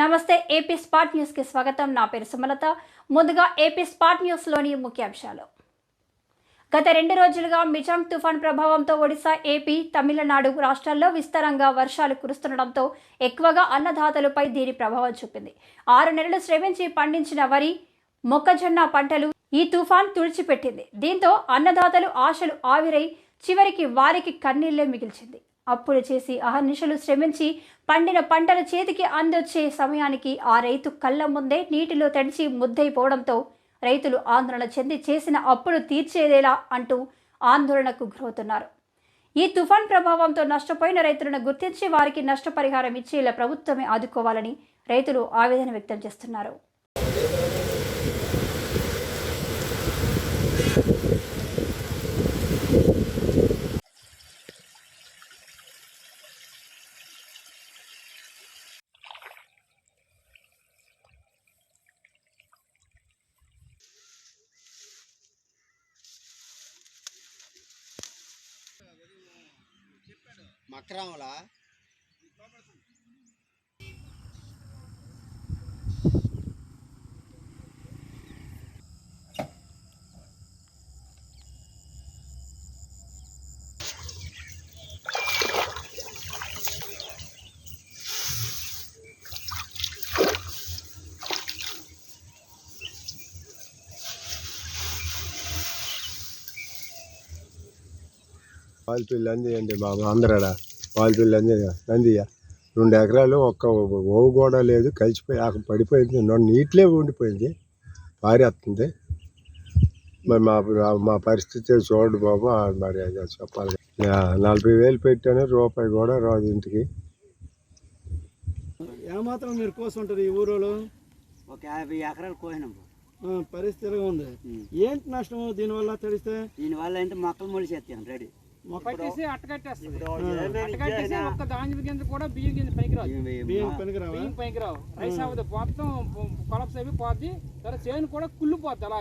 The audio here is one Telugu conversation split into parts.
నమస్తే ఏపీ స్పాట్ న్యూస్కి స్వాగతం. నా పేరు సుమలత. ముందుగా ఏపీ స్పాట్ న్యూస్లోని ముఖ్యాంశాలు. గత రెండు రోజులుగా మిజాంగ్ తుఫాన్ ప్రభావంతో ఒడిశా ఏపీ తమిళనాడు రాష్ట్రాల్లో విస్తారంగా వర్షాలు కురుస్తుండటంతో ఎక్కువగా అన్నదాతలపై దీని ప్రభావం చూపింది. ఆరు నెలలు శ్రమించి పండించిన వరి మొక్కజొన్న పంటలు ఈ తుఫాన్ తుడిచిపెట్టింది. దీంతో అన్నదాతలు ఆశలు ఆవిరై చివరికి వారికి కన్నీళ్ళే మిగిల్చింది. అప్పులు చేసి అహర్నిశలు శ్రమించి పండిన పంటలు చేతికి అందొచ్చే సమయానికి ఆ రైతు కళ్ళ ముందే నీటిలో తడిచి ముద్దైపోవడంతో రైతులు ఆందోళన చెంది చేసిన అప్పులు తీర్చేదేలా అంటూ ఆందోళనకు గురవుతున్నారు. ఈ తుఫాన్ ప్రభావంతో నష్టపోయిన రైతులను గుర్తించి వారికి నష్టపరిహారం ఇచ్చేలా ప్రభుత్వమే ఆదుకోవాలని రైతులు ఆవేదన వ్యక్తం చేస్తున్నారు. మక్రాములా? పాలపిల్లి అంది అండి బాబు ఆంధ్రాడ పాలపిల్లి అంది నందియ రెండు ఎకరాలు ఒక్క ఓవు కూడా లేదు కలిసిపోయి ఆకు పడిపోయింది. నన్ను నీటిలే ఉండిపోయింది. పారేస్తుంది మరి మా మా పరిస్థితి చూడండి బాబు మరి అది చెప్పాలి. యా, నలభై వేలు పెట్టాను రూపాయి కూడా రాదు ఇంటికి. ఏమాత్రం మీరు కోసుంటారు ఈ ఊరోళ్ళు ఒక యాభై ఎకరాలు కోసినాం ఆ, పరిస్థితి ఎలాగ ఉంది ఏంటి నష్టం దీనివల్ల తెలిస్తే దీనివల్ల ఏంటి? మొక్కలు మొలిసేస్తాను రెడీ. పట్టేసి అట్టకట్టేస్తుంది అట్టకట్టేసి ఒక్క ధాన్యం గింజ కూడా బియ్యం గింజ పనికిరాదు బియ్యం పనికిరావా? బియ్యం పనికిరావు. రైస్ అవ్వదు మొత్తం కొలప్స్ అయిపోయి పోద్ది తర్వాత చేను కూడా కుళ్ళిపోద్ది అలా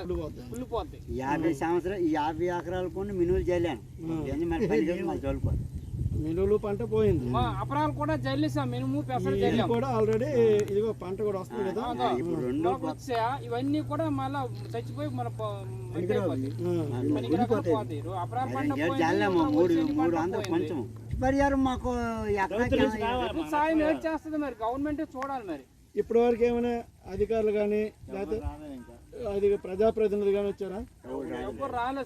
కుళ్ళిపోద్ది. యాభై సంవత్సరాలు ఈ యాభై ఎకరాలు కొన్ని మినువులు చేయలేను మినువులు పంట పోయింది. మా అపరాలు కూడా జల్లేసాం మినుము పెసలు జల్లాం. కూడా ఆల్రెడీ ఇదిగో పంట కూడా వస్తుంది కదా. ఇప్పుడు రెండు లోపల వచ్చా ఇవన్నీ కూడా మళ్ళా చచ్చిపోయి మన. అపరాలు పంట పోయింది, మాకు సాయం ఏం చేస్తుంది మరి? గవర్నమెంట్ చూడాలి మరి. ఇప్పటి వరకు ఏమైనా అధికారులు కానీ లేకపోతే అది ప్రజాప్రతినిధులు కానీ వచ్చారా? ఎవరు రాలేదు.